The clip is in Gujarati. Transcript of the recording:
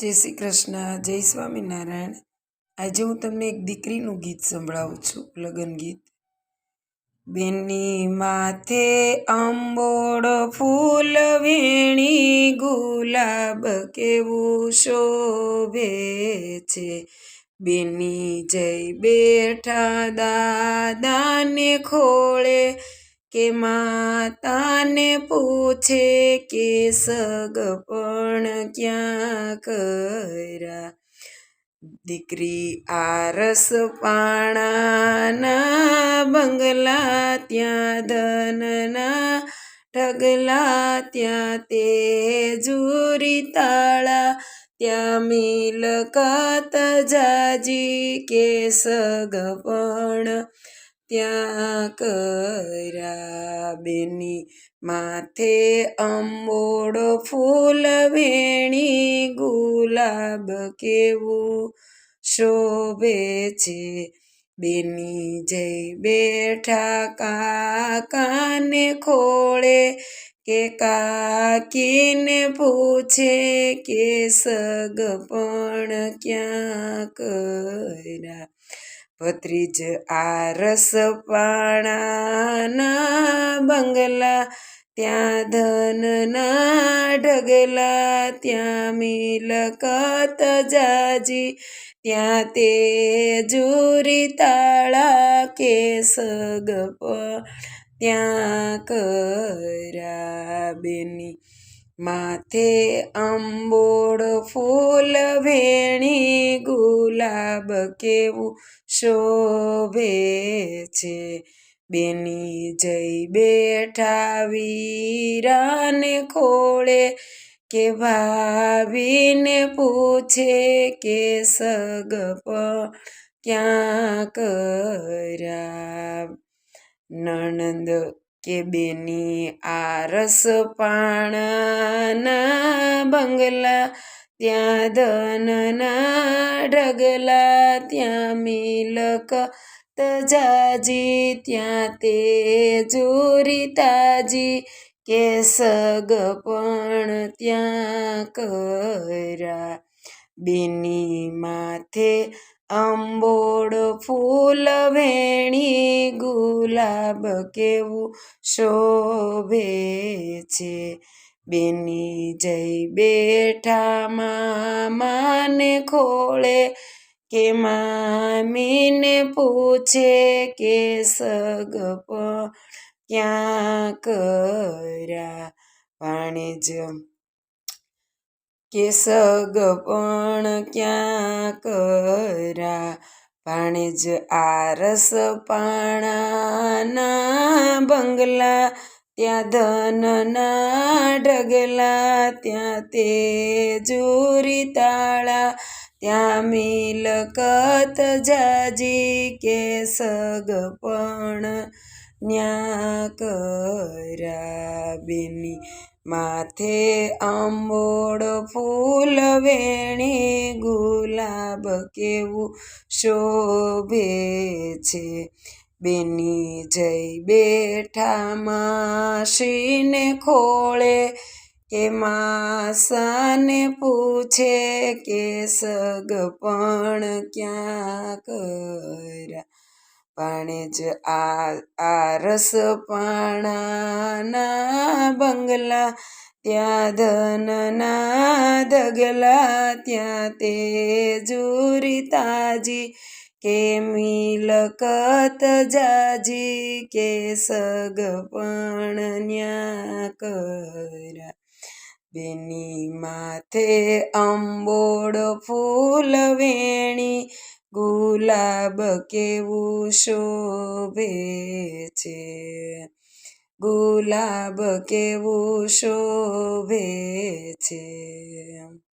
જય શ્રી કૃષ્ણ, જય સ્વામિનારાયણ. આજે હું તમને એક દીકરીનું ગીત સંભળાવું છું, લગ્ન ગીત. બેની માથે આંબોડ ફૂલ, વીણી ગુલાબ કેવું શોભે છે. બેની જય બેઠા દાદાને ખોળે કે માતાને પૂછે કે સગપણ ક્યાં કરા દીકરી આરસ પાણાના બંગલા ત્યાં ધનના ઢગલા ત્યાં તે જુરી તાળા, ત્યાં મિલકત જાજી કે સગપણ ત્યાં કર્યા બેની માથે અંબોડો ફૂલ વેણી ગુલાબ કેવું શોભે છે બેની જય બેઠા કાકાને ખોળે કે કાકીને પૂછે કે સગપણ ક્યાં કર્યા ભત્રીજ આરસ પાણાના બંગલા, ત્યાં ધનના ઢગલા, ત્યાં મિલકત જાજી, ત્યાં તે જુરી તાળા કે સગપ ત્યાં કરા બેની માથે અંબોડ ફૂલ, વેણી ગુલાબ કેવું શોભે છે. બેની જય બેઠા વીરાને ખોળે કે ભાવીને પૂછે કે સગપ ક્યાં કર્યા નણંદ કે બેની આરસ પાણાના બંગલા, ત્યાં ધનના ઢગલા, ત્યાં મિલક તજાજી, ત્યાં તે જોરી તાજી કે સગપણ ત્યાં કર્યા બેની માથે અંબોડ ફૂલ વેણી ગુલાબ કેવું શોભે છે? બેની જય બેઠા મામાને ખોળે કે મામીને પૂછે કે સગપ ક્યાં કર્યા પાણી જ કે સગપણ ક્યાં કર્યા ભાણેજ આરસ પાણાના બંગલા, ત્યાં ધનના ઢગલા, ત્યાં તે જોરી તાળા, ત્યાં મિલકત જાજી કે સગપણ ન્યા કરા. બેની માથે અંબોડ ફૂલ, વેણી ગુલાબ કેવું શોભે છે. બેની જય બેઠા માસીને ખોળે, કે માસાને પૂછે કે સગપણ ક્યાં કર્યા પાણે જ આ આરસ પાણાના બંગલા ત્યાં ધનના ધગલા ત્યાં તે જુરી તાજી કે મિલકત જાજી કે સગપણ ન્યા કર્યા બેની માથે અંબોડ ફૂલ વેણી ગુલાબ કેવું શોભે છે? ગુલાબ કેવું શોભે છે?